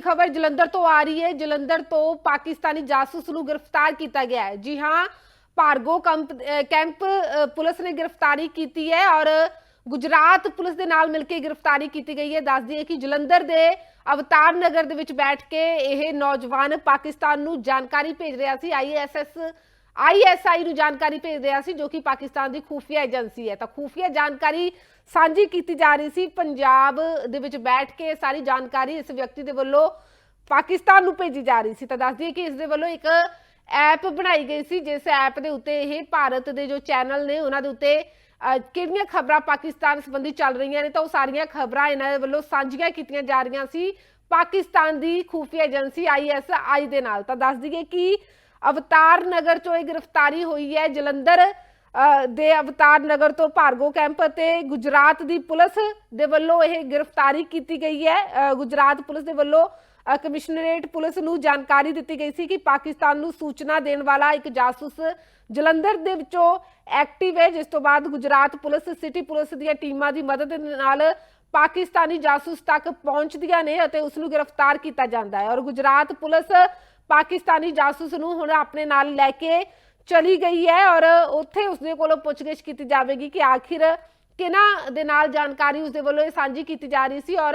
ਖਬਰ ਜਲੰਧਰ ਤੋਂ ਆ ਰਹੀ ਹੈ। ਜਲੰਧਰ ਤੋਂ ਪਾਕਿਸਤਾਨੀ ਜਾਸੂਸ ਨੂੰ ਗ੍ਰਿਫਤਾਰ ਕੀਤਾ ਗਿਆ ਹੈ। ਜੀ ਹਾਂ, ਭਾਰਗੋ ਕੰਪ ਕੈਂਪ ਪੁਲਿਸ ਨੇ ਗ੍ਰਿਫਤਾਰੀ ਕੀਤੀ ਹੈ ਔਰ ਗੁਜਰਾਤ ਪੁਲਿਸ ਦੇ ਨਾਲ ਮਿਲ ਕੇ ਗ੍ਰਿਫਤਾਰੀ ਕੀਤੀ ਗਈ ਹੈ। ਦੱਸਦੀ ਹੈ ਕਿ ਜਲੰਧਰ ਦੇ ਅਵਤਾਰ ਨਗਰ ਦੇ ਵਿੱਚ ਬੈਠ ਕੇ ਇਹ ਨੌਜਵਾਨ ਪਾਕਿਸਤਾਨ ਨੂੰ ਜਾਣਕਾਰੀ ਭੇਜ ਰਿਹਾ ਸੀ। ਆਈਐਸਐਸ ਆਈਐਸਆਈ ਨੂੰ ਜਾਣਕਾਰੀ ਭੇਜ ਰਿਹਾ ਸੀ, ਜੋ ਕਿ ਪਾਕਿਸਤਾਨ ਦੀ ਖੂਫੀਆ ਏਜੰਸੀ ਹੈ। ਤਾਂ ਖੂਫੀਆ ਜਾਣਕਾਰੀ ਸਾਂਝੀ ਕੀਤੀ ਜਾ ਰਹੀ ਸੀ, ਪੰਜਾਬ ਦੇ ਵਿੱਚ ਬੈਠ ਕੇ ਸਾਰੀ ਜਾਣਕਾਰੀ ਇਸ ਵਿਅਕਤੀ ਦੇ ਵੱਲੋਂ ਪਾਕਿਸਤਾਨ ਨੂੰ ਭੇਜੀ ਜਾ ਰਹੀ ਸੀ। ਤਾਂ ਦੱਸਦੀ ਹੈ ਕਿ ਇਸ ਦੇ ਵੱਲੋਂ ਇੱਕ ਐਪ ਬਣਾਈ ਗਈ ਸੀ, ਜਿਸ ਐਪ ਦੇ ਉੱਤੇ ਇਹ ਭਾਰਤ ਦੇ ਜੋ ਚੈਨਲ ਨੇ, ਉਹਨਾਂ ਦੇ ਉੱਤੇ ਕਿਹੜੀਆਂ ਖਬਰਾਂ ਪਾਕਿਸਤਾਨ ਸੰਬੰਧੀ ਚੱਲ ਰਹੀਆਂ ਨੇ, ਤਾਂ ਉਹ ਸਾਰੀਆਂ ਖਬਰਾਂ ਇਹਨਾਂ ਦੇ ਵੱਲੋਂ ਸਾਂਝੀਆਂ ਕੀਤੀਆਂ ਜਾ ਰਹੀਆਂ ਸੀ ਪਾਕਿਸਤਾਨ ਦੀ ਖੂਫੀਆ ਏਜੰਸੀ ਆਈਐਸਆਈ ਦੇ ਨਾਲ। ਤਾਂ ਦੱਸ ਦਈਏ ਕਿ ਅਵਤਾਰ ਨਗਰ ਚੋਂ ਇਹ ਗ੍ਰਿਫਤਾਰੀ ਹੋਈ ਹੈ। ਜਲੰਧਰ ਦੇ ਅਵਤਾਰ ਨਗਰ ਤੋਂ ਭਾਰਗੋ ਕੈਂਪ ਅਤੇ ਗੁਜਰਾਤ ਦੀ ਪੁਲਿਸ ਦੇ ਵੱਲੋਂ ਇਹ ਗ੍ਰਿਫਤਾਰੀ ਕੀਤੀ ਗਈ ਹੈ। ਗੁਜਰਾਤ ਪੁਲਿਸ ਦੇ ਵੱਲੋਂ ਕਮਿਸ਼ਨਰੇਟ ਪੁਲਿਸ ਨੂੰ ਜਾਣਕਾਰੀ ਦਿੱਤੀ ਗਈ ਸੀ ਕਿ ਪਾਕਿਸਤਾਨ ਨੂੰ ਸੂਚਨਾ ਦੇਣ ਵਾਲਾ ਇੱਕ ਜਾਸੂਸ ਜਲੰਧਰ ਦੇ ਵਿੱਚੋਂ ਐਕਟਿਵ ਹੈ। ਜਿਸ ਤੋਂ ਬਾਅਦ ਗੁਜਰਾਤ ਪੁਲਿਸ, ਸਿਟੀ ਪੁਲਿਸ ਦੀਆਂ ਟੀਮਾਂ ਦੀ ਮਦਦ ਨਾਲ ਪਾਕਿਸਤਾਨੀ ਜਾਸੂਸ ਤੱਕ ਪਹੁੰਚਦੀਆਂ ਨੇ ਅਤੇ ਉਸ ਨੂੰ ਗ੍ਰਿਫਤਾਰ ਕੀਤਾ ਜਾਂਦਾ ਹੈ। ਔਰ ਗੁਜਰਾਤ ਪੁਲਿਸ ਪਾਕਿਸਤਾਨੀ ਜਾਸੂਸ ਨੂੰ ਹੁਣ ਆਪਣੇ ਨਾਲ ਲੈ ਕੇ ਚਲੀ ਗਈ ਹੈ ਔਰ ਉੱਥੇ ਉਸਦੇ ਕੋਲੋਂ ਪੁੱਛਗਿੱਛ ਕੀਤੀ ਜਾਵੇਗੀ ਕਿ ਆਖਿਰ ਕਿਹਨਾਂ ਦੇ ਨਾਲ ਜਾਣਕਾਰੀ ਉਸਦੇ ਵੱਲੋਂ ਇਹ ਸਾਂਝੀ ਕੀਤੀ ਜਾ ਰਹੀ ਸੀ ਔਰ